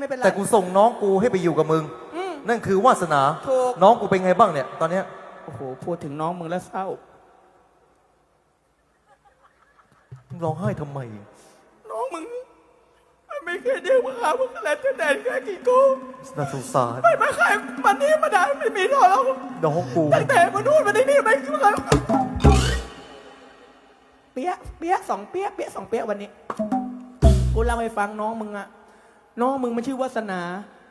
ไม่เป็นไร แต่กูส่งน้องกูให้ไปอยู่กับมึง อืม นั่นคือวาสนา ถูก น้องกูเป็นไงบ้างเนี่ย ตอนเนี้ยโอ้โห พูดถึงน้องมึงแล้วเศร้า มึงร้องไห้ทำไม น้องมึง มันไม่เคยเดียวมาหามึงอะไรจะแดนแค่กี่กูน่าสงสารไม่มาใครมันนี่มาได้ไม่มีหรอกน้องกูตั้งแต่มานู่นมาที่นี่ไม่เคยเปี้ยะเปี้ยะสองเปี้ยะเปี้ยะสองเปี้ยะวันนี้ กูเล่าให้ฟังน้องมึงอะ น้องมึงมันชื่อวาสนา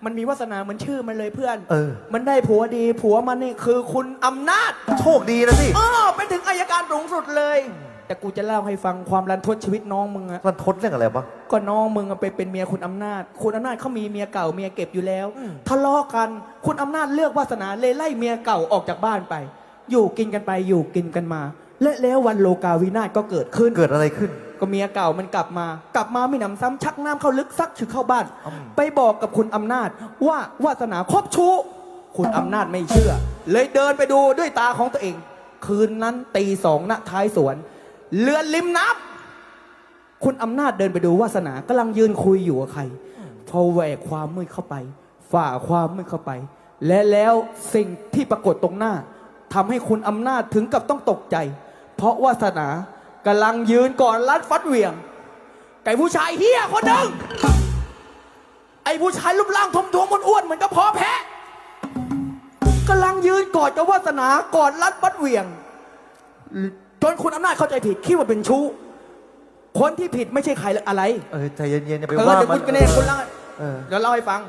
มันมีวาสนาเหมือนชื่อมันเลยเพื่อน เออ มันได้ผัวดี ผัวมันนี่คือคุณอำนาจโชคดีนะสิเออเป็นถึงอายการสูงสุดเลย แต่กูจะเล่าให้ฟังความรันทดชีวิตน้องมึงอะ มันทดเรื่องอะไรวะ ก็น้องมึงอะไปเป็นเมียคุณอำนาจ คุณอำนาจเขามีเมียเก่าเมียเก็บอยู่แล้ว อืม ทะเลาะกัน คุณอำนาจเลือกวาสนาเลยไล่เมียเก่าออกจากบ้านไป อยู่กินกันไปอยู่กินกันมา และแล้ววันโลกาวินาศก็เกิดขึ้น เกิดอะไรขึ้น ก็เมียเก่ามันกลับมา กลับมาไม่หนำซ้ำชักน้ำเข้าลึกซักฉึกเข้าบ้าน อืม ไปบอกกับคุณอำนาจว่าวาสนาคบชู้ คุณอำนาจไม่เชื่อ เลยเดินไปดูด้วยตาของตัวเอง คืนนั้นตีสองณท้ายสวนเรือนริมน้ำ คุณอำนาจเดินไปดูวาสนากำลังยืนคุยอยู่กับใคร พอแหวกความมืดเข้าไป ฝ่าความมืดเข้าไป และแล้วสิ่งที่ปรากฏตรงหน้าทำให้คุณอำนาจถึงกับต้องตกใจ เพราะวาสนา กำลังยืนก่อนรัดฟัดเหวี่ยงไก่ผู้ชายเฮี้ยคนหนึ่งไอ้ผู้ชายรูปร่างทมทวมๆอ้วนๆเหมือนกระเพาะแพะกำลังยืนกอดกับวาสนากอดรัดฟัดเหวี่ยงจนคุณอำนาจเข้าใจผิดคิดว่าเป็นชู้ คนที่ผิดไม่ใช่ใครอะไร เออใจเย็นๆอย่าไปเออว่าเดี๋ยวมัคุนณกันเองคุณเล่าเออ เดี๋ยวเล่าให้ฟัง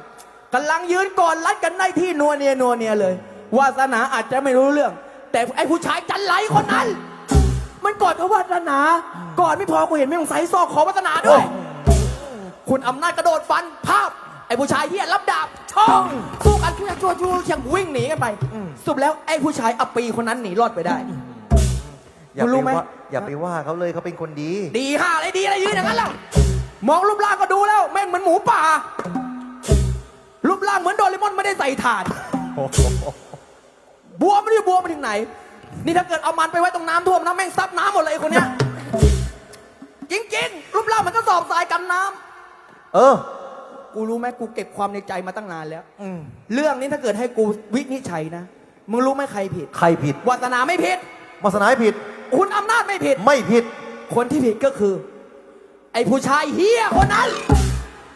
กำลังยืนกอดรัดกันได้ที่นัวเนียนัวเนียเลย วาสนาอาจจะไม่รู้เรื่อง แต่ไอ้ผู้ชายจันไรคนนั้น มันกอดกับวาสนากอดไม่พอกูเห็นไม่ต้องใส่ซอกขอวาสนาด้วย คุณอำนาจกระโดดฟันภาพ ไอ้ผู้ชายเฮียรับดาบช่องสู้กันช่วยช่วยช่วยเชียงวิ่งหนีกันไปสรุปแล้วไอ้ผู้ชายอัปปีคนนั้นหนีรอดไปได้อย่าคุณไปรู้ไหมว่าอย่าไปว่าเขาเลยเขาเป็นคนดี ดีห่าอะไรดีอะไรยืนอย่างนั้นล่ะมองรูปร่างก็ดูแล้วแม่งเหมือนหมูป่า รูปร่างเหมือนโดเรมอนไม่ได้ใส่ถ่าน บัวไม่รู้บัวมาถึงไหน นี่ถ้าเกิดเอามันไปไว้ตรงน้ำท่วมน้ำแม่งซับน้ำหมดเลยไอ้คนเนี้ยจริงๆรูปร่างมันก็สอบทรายกันน้เออำกูรู้ไหมกูเก็บความในใจมาตั้งนานแล้ว อืมเรื่องนี้ถ้าเกิดให้กูวินิจฉัยนะ มึงรู้ไหมใครผิดใครผิดวาสนาไม่ผิด วาสนาให้ผิด คุณอำนาจไม่ผิด ไม่ผิด คนที่ผิดก็คือ ไอ้ผู้ชายเฮียคนนั้น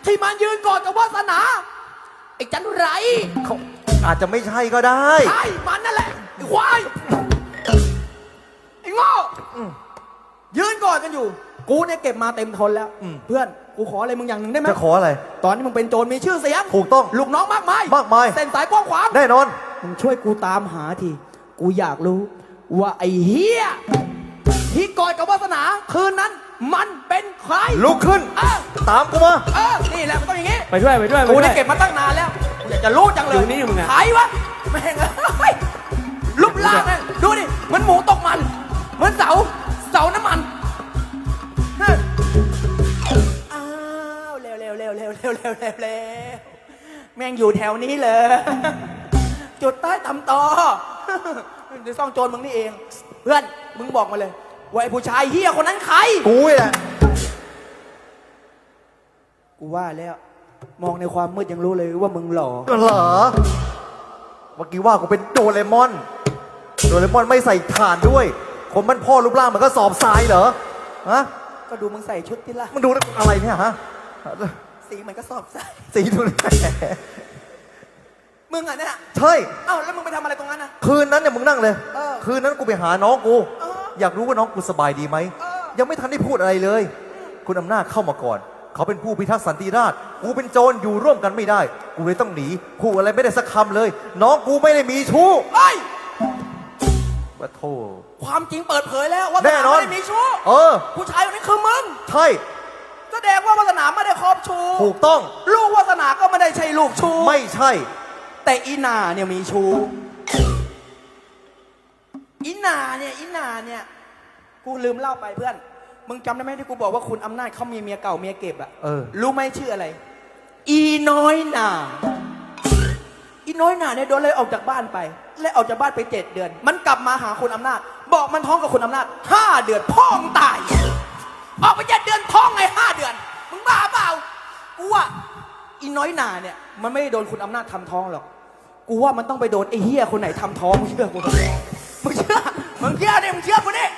ที่มันยืนกอดกับวาสนา ไอ้จันไรเขาอาจจะไม่ใช่ก็ได้ ใช่มันนั่นแหละไอ้ควายไอ้ โง่ยืนกอดกันอยู่ กูเนี่ยเก็บมาเต็มทนแล้ว อืม เพื่อน กูขออะไรมึงอย่างหนึ่งได้ไหมจะขออะไร ตอนนี้มึงเป็นโจรมีชื่อเสียงถูกต้องลูกน้องมากมายมากมาย เส้นสายกว้างขวางแน่นอน มึงช่วยกูตามหาที กูอยากรู้ ว่าไอ้เฮียที่กอดกับวาสนาคืนนั้น มันเป็นใครลุกขึ้น เออตามกูมา เออนี่แหละมันต้องอย่างงี้ ไปด้วยไปด้วยไปกูด้วได้ยเก็บมาตั้งนานแล้วกูอยากจะรู้จังเลยอยู่นี่มึงอะใครวะแม่งเอ้ยรูปร่างเนี่ยดูดิเหมันหมูต ร็วเร็วเร็วเร็วเร็วเร็วแม่งอยู่แถวนี้เลย จุดใต้ตำตอเดี๋ยวซ่องโจรมึงนี่เอง เพื่อน มึงบอกมาเลย ว่าไอ้ผู้ชายเฮียคนนั้นใคร กูนี่แหละกูว่าแล้ว มองในความมืดยังรู้เลยว่ามึงหล่อก็เหรอเมื่อกี้ว่ากูเป็นโดเรมอน โดเรมอนไม่ใส่ถ่านด้วย คนมันพ่อรูปร่างมันก็สอบทรายเหรอฮะก็ดูมึงใส่ชุดที่ละมันดูอะไรเนี่ยฮะ สีเหมือนก็สอบใส่สีดูแลมึงอะเนี่ยใช่ เอ้าแล้วมึงไปทำอะไรตรงนั้นนะคืนนั้นเนี่ยมึงนั่งเลย เออคืนนั้นกูไปหาน้องกูเอออยากรู้ว่าน้องกูสบายดีไหม เออ ยังไม่ทันได้พูดอะไรเลย คุณอำนาจเข้ามาก่อน เขาเป็นผู้พิทักษ์สันติราษฎร์กูเป็นโจรอยู่ร่วมกันไม่ได้ กูเลยต้องหนีพูดอะไรไม่ได้สักคำเลย น้องกูไม่ได้มีชู้เฮ้ยว่าโทษความจริงเปิดเผยแล้วว่าแน่นอนไม่ได้มีชู้เออ ผู้ชายคนนี้คือมึง ใช่แสดงว่าวาสนาไม่ได้ ครอบชู้ถูกต้อง ลูกวาสนาก็ไม่ได้ใช่ลูกชู้ไม่ใช่ แต่อีนาเนี่ยมีชู้อีนาเนี่ยอีนาเนี่ยกูลืมเล่าไปเพื่อน มึงจำได้ไหมที่กูบอกว่าคุณอำนาจเขามีเมียเก่าเมียเก็บอะเออ รู้ไหมชื่ออะไร อีน้อยหนาอีน้อยหนาเนี่ยโดนเลยออกจากบ้านไป และออกจากบ้านไปเจ็ดเดือน มันกลับมาหาคุณอำนาจ บอกมันท้องกับคุณอำนาจห้าเดือนพ่องตาย ออกไปเจ็ดเดือนท้องไงห้าเดือนมึง บ้าเปล่า กูอะอีน้อยหนาเนี่ย มันไม่ได้โดนคุณอำนาจทำท้องหรอก กูว่ามันต้องไปโดนไอ้เฮียคนไหนทำท้องมึงเชื่อกูเถอะมึงเชื่อ มึงเชื่อเนี่ยมึงเชื่อกูนี่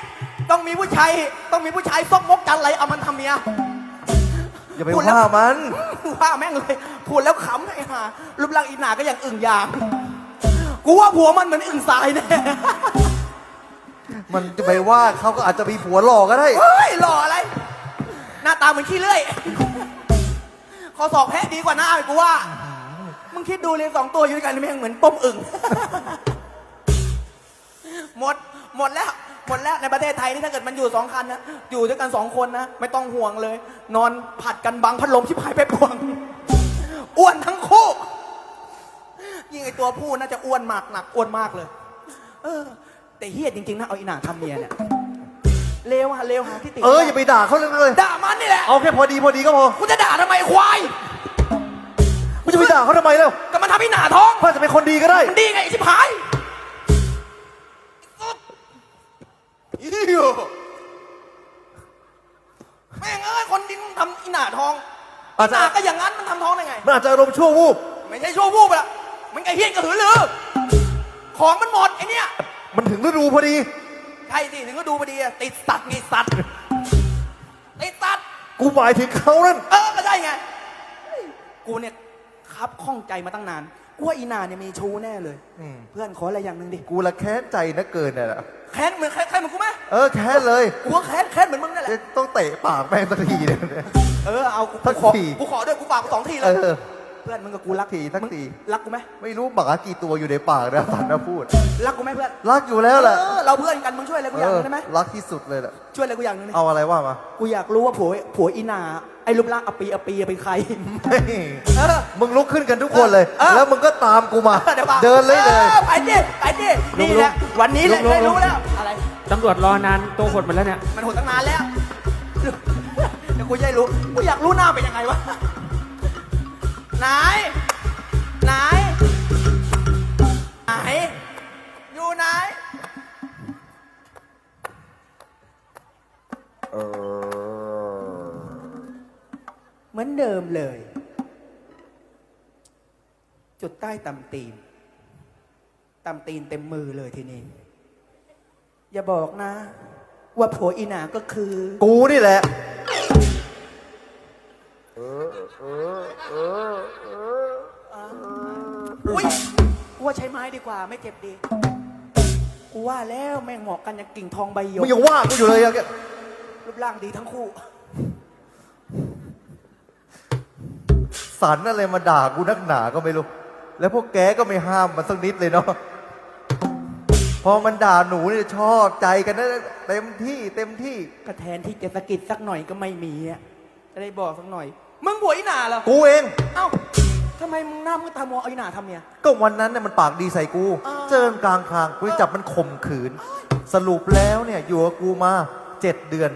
ต้องมีผู้ชาย ต้องมีผู้ชายซกมกจันไรเอามันทำเมีย อย่าไปพูดแล้ว ว่ามัน ว่าแม่งเลย พูดแล้วขำไอ้ห่ารูปร่างอีหนาก็อย่างอึ่งยาง กูว่าผัวมันเหมือนอึ่งทรายแน่ มันจะไปว่าเขาก็อาจจะมีผัวหล่อก็ได้ เฮ้ยหล่ออะไร หน้าตาเหมือนขี้เลื่อย คอศอกแพะดีกว่าหน้าอีกกูว่า มึงคิดดูเลยสองตัวอยู่ด้วยกันแม่งเหมือนต้มอึ่ง หมด หมดแล้ว หมดแล้วในประเทศไทยนี่ถ้าเกิดมันอยู่สองคันนะ อยู่ด้วยกันสองคนนะ ไม่ต้องห่วงเลย นอนผัดกันบังพัดลมชิบหายไปพวง อ้วนทั้งคู่ ยิ่งไอตัวผู้น่าจะอ้วนมากหนักอ้วนมากเลย เออ แต่เฮี้ยจริงๆนะเอาอีหนาทำเมียเนี่ย เลวฮะเลวหาที่ติเอออย่าไปด่าเขาเลยเลยด่ามันนี่แหละ เอาแค่พอดีพอดีก็พอกูจะด่าทำไมควายไม่จะไปด่าเขาทำไมแล้วก็มันทำให้หนาท้องเขาอาจจะเป็นคนดีก็ได้มันดีไงไอ้ชิบหายอีเหี้ยแม่งเอ้ยคนดินทำอีหนาท้องอาจจะหนาก็อย่างนั้นมันทำท้องได้ไง มันอาจจะอารมณ์ชั่ววูบไม่ใช่ชั่ววูบละมันไอ้เฮี้ยนกระหือรือ ของมันหมดไอ้เนี่ย มันถึงฤดูพอดี ใช่สิถึงก็ดูพอดีอะติดสัตว์ไงสัตว์ติดสัตว์กูหมายถึงเขานั่น เออก็ได้ไงเฮ้ยกูเนี่ยครับข้องใจมาตั้งนานกูว่าอีนาเนี่ยมีชู้แน่เลยอืม เพื่อนขออะไรอย่างหนึ่งดิกูละแค้นใจนะเกินน่ะนะแค้นเหมือนแค้นแค้นเหมือนกูไหมเออแค้นเลยกูก็แค้นแค้นเหมือนมึงนั่นแหละ จะต้องเตะปากแม่งสักทีเนี่ย เออเอากูสักขอที กูขอด้วยกูฝากกูสองทีเลเอย อ เพื่อนมึงกับกูรักทีสักทีมึงรักกูไหมไม่รู้หมากี่ตัวอยู่ในปากนะสันนะพูด รักกูไหมเพื่อนรักอยู่แล้วแหละเออเราเพื่อนกันมึงช่วยอะไรกูอย่างหนึงได้ไหมรักที่สุดเลยแหละช่วยอะไรกูอย่างหนึงดิเอาอะไรว่ามากูอยากรู้ว่าผัวผัวอีนาไอ้รูปร่างอปีอปีเป็นใครเฮ้ยเออมึงลุกขึ้นกันทุกคนเลยเออแล้วมึงก็ตามกูมา เดี๋ยวก่อนเดินเลยเลยออไปดิไปดินี่แหละวันนี้แหละลุกๆได้รู้แล้วอะไรตำรวจรอนานตัวหดหมดแล้วเนี่ยมันโหดตั้งนานแล้วเดี๋ยวกูจะได้รู้กูอยากรู้หน้าเป็นยังไงวะ ไหน ไหน ไหน อยู่ไหน เหมือนเดิมเลย จุดใต้ตำตีนตำตีนเต็มมือเลยทีนี้ อย่าบอกนะ ว่าผัวอีหนาก็คือ กูนี่แหละ อุ้ยกูว่าใช้ไม้ดีกว่าไม่เจ็บดี กูว่าแล้วแม่งเหมาะกันอย่างกิ่งทองใบหยมึกงยังว่ากูอยู่เลยอะรูปร่างดีทั้งคู่ สันอะไรมาด่ากูนักหนาก็ไม่รู้ แล้วพวกแกก็ไม่ห้ามมันสักนิดเลยเนาะ พอมันด่าหนูเนี่ยชอบใจกันนะเต็มที่เต็มที่ก็แทนที่จะสะกิดสักหน่อยก็ไม่มีอะจะได้บอกสักหน่อย มึงผัวอีหนาเหรอ กูเอง เอ้าทำไมมึงหน้ามึงตามัวเอาอีหนาทำเนี่ย ก็วันนั้นเนี่ยมันปากดีใส่กู อ่า เจอกลางคางกูจะจับมันข่มขืน สรุปแล้วเนี่ยอยู่กับกูมาเจ็ดเดือน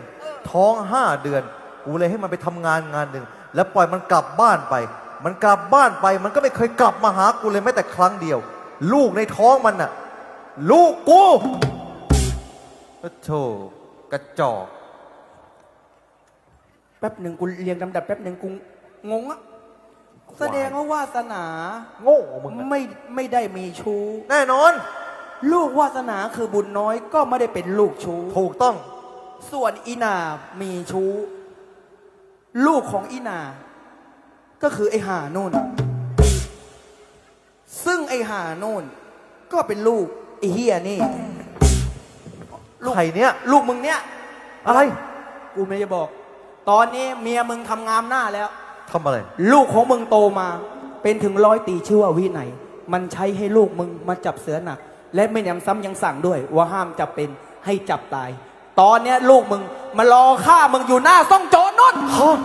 ท้องห้าเดือน กูเลยให้มันไปทำงานงานหนึ่งแล้วปล่อยมันกลับบ้านไป มันกลับบ้านไป มันก็ไม่เคยกลับมาหากูเลยแม้แต่ครั้งเดียว ลูกในท้องมันน่ะ ลูกกูโอ้โธ่กระจอก แป๊บหนึ่งกูเรียงลำดับแป๊บหนึ่งกูงงอะแสดงว่าวาสนาโง่มึงอะไม่ไม่ได้มีชู้ แน่นอน ลูกวาสนาคือบุญน้อยก็ไม่ได้เป็นลูกชู้ ถูกต้อง ส่วนอีนามีชู้ ลูกของอีนา ก็คือไอหานุ่น ซึ่งไอหานุ่น ก็เป็นลูกไอเฮียนี่ ลูก ใครเนี่ย ลูกมึงเนี่ยอะไร กูไม่จะบอก ตอนนี้เมียมึงทำงามหน้าแล้ว ทำอะไร ลูกของมึงโตมา เป็นถึงร้อยตีชื่อว่าวิไหน มันใช้ให้ลูกมึงมาจับเสือหนัก และไม่ยังซ้ำยังสั่งด้วย ว่าห้ามจับเป็นให้จับตาย ตอนเนี้ยลูกมึงมารอฆ่ามึงอยู่หน้าซ่องโจรนุ่นฮะ